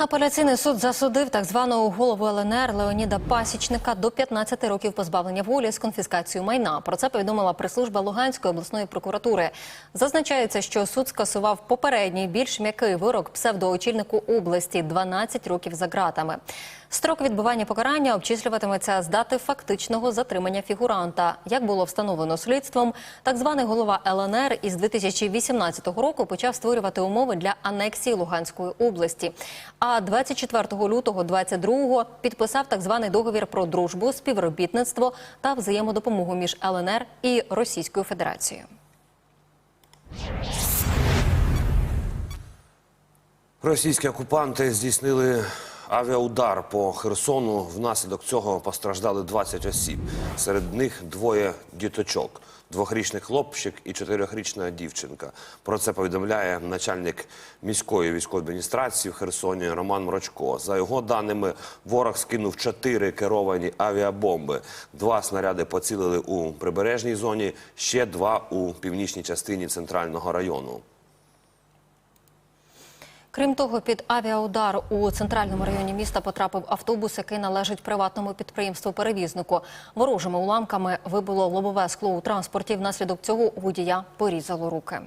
Апеляційний суд засудив так званого голову ЛНР Леоніда Пасічника до 15 років позбавлення волі з конфіскацією майна. Про це повідомила прес-служба Луганської обласної прокуратури. Зазначається, що суд скасував попередній більш м'який вирок псевдоочільнику області 12 років за ґратами. Строк відбування покарання обчислюватиметься з дати фактичного затримання фігуранта. Як було встановлено слідством, так званий голова ЛНР із 2018 року почав створювати умови для анексії Луганської області. А 24 лютого 22-го підписав так званий договір про дружбу, співробітництво та взаємодопомогу між ЛНР і Російською Федерацією. Російські окупанти здійснили авіаудар по Херсону. Внаслідок цього постраждали 20 осіб. Серед них двоє діточок: двохрічний хлопчик і чотирьохрічна дівчинка. Про це повідомляє начальник міської військової адміністрації в Херсоні Роман Мрочко. За його даними, ворог скинув чотири керовані авіабомби. Два снаряди поцілили у прибережній зоні, ще два у північній частині центрального району. Крім того, під авіаудар у центральному районі міста потрапив автобус, який належить приватному підприємству перевізнику. Ворожими уламками вибило лобове скло у транспорті. Внаслідок цього водія порізало руки.